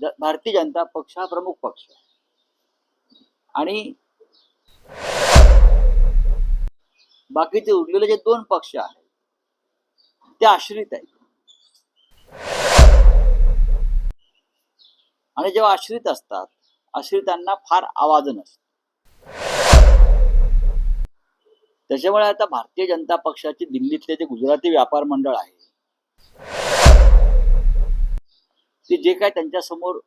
भारतीय जनता पक्ष हा प्रमुख पक्ष आहे. आणि बाकीचे उरलेले जे दोन पक्ष आहेत ते आश्रित आहेत. आणि जेव्हा आश्रित असतात आश्रितांना फार आवाज नसतो. त्याच्यामुळे आता भारतीय जनता पक्षाची दिल्लीतले जे गुजराती व्यापार मंडळ आहे जे काय त्यांच्यासमोर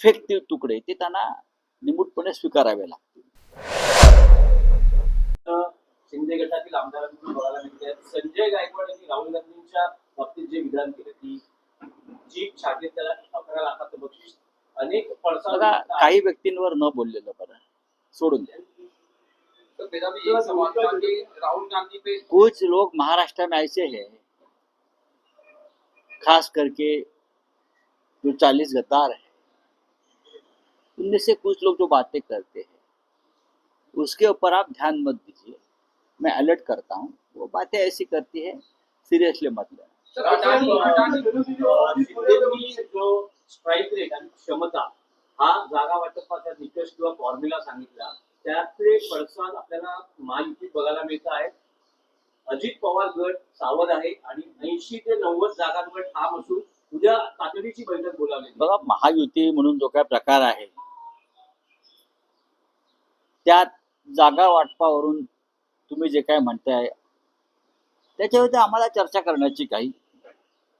फेकतील तुकडे ते त्यांना निमूटपणे स्वीकारावे लागतील. शिंदे गटातील आमदारांकडून बघायला मिळते. संजय गायकवाड यांनी राहुल गांधींच्या बाबतीत जे विधान केले की जीप छातीत त्याला अकरा लाखाचं बक्षीस अनेक पडसाद बघा काही व्यक्तींवर न बोललेलं बरं. सोडून द्या. तो राहुल गांधी पे कुछ लोग महाराष्ट्र में ऐसे हैं खास करके जो चालीस गद्दार है उनमें से कुछ लोग जो बातें करते हैं उसके ऊपर आप ध्यान मत दीजिए। मैं अलर्ट करता हूँ वो बातें ऐसी करती है सीरियसली मत लेना। सर अडानी अडानी शिंदेनी जो स्ट्राईक रेट आणि क्षमता हा जागा वाटपाचा निकष किंवा फॉर्म्युला सांगितला त्यातले पडसाद आपल्याला महायुतीत बघायला मिळत आहेत अजित पवार गट सावध आहे आणि ऐंशी ते नव्वद जागांवर ठाम असून उद्या बैठक बोलावली बघा महायुती म्हणून जो काय प्रकार आहे त्यात जागा वाटपावरून तुम्ही जे काय म्हणताय त्याच्यावरती आम्हाला चर्चा करण्याची काही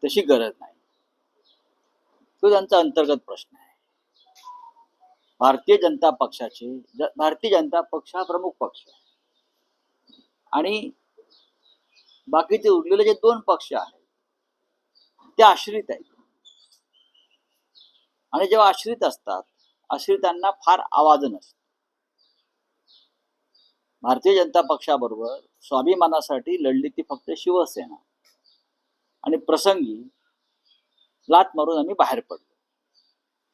तशी गरज नाही. तो त्यांचा अंतर्गत प्रश्न आहे. भारतीय जनता पक्षाचे भारतीय जनता पक्ष हा प्रमुख पक्ष आहे. आणि बाकीचे उरलेले जे दोन पक्ष आहेत ते आश्रित आहेत. आणि जेव्हा आश्रित असतात आश्रितांना फार आवाज नसतो. भारतीय जनता पक्षाबरोबर स्वाभिमानासाठी लढली ती फक्त शिवसेना. आणि प्रसंगी लात मारून आम्ही बाहेर पडलो.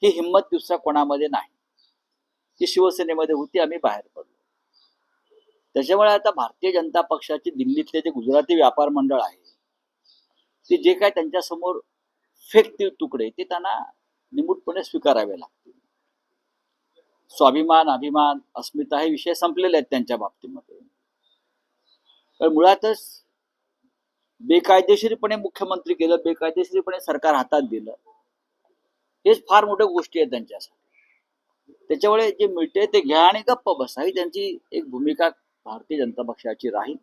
ही हिंमत दुसऱ्या कोणामध्ये नाही. ती शिवसेनेमध्ये होती आम्ही बाहेर पडलो. त्याच्यामुळे आता भारतीय जनता पक्षाची दिल्लीतले जे गुजराती व्यापार मंडळ आहे ते जे काय त्यांच्यासमोर फेकतील तुकडे ते त्यांना निमूटपणे स्वीकारावे लागतील. स्वाभिमान अभिमान अस्मिता हे विषय संपलेले आहेत त्यांच्या बाबतीमध्ये. तर मुळातच बेकायदेशीरपणे मुख्यमंत्री केलं बेकायदेशीरपणे सरकार हातात दिलं हेच फार मोठ्या गोष्टी आहेत त्यांच्यासाठी. त्याच्यामुळे जे मिळते ते घ्या आणि गप्प बसा. ही त्यांची एक भूमिका भारतीय जनता पक्षाची राहील.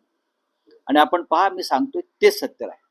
आणि आपण पहा मी सांगतोय तेच सत्य राहील.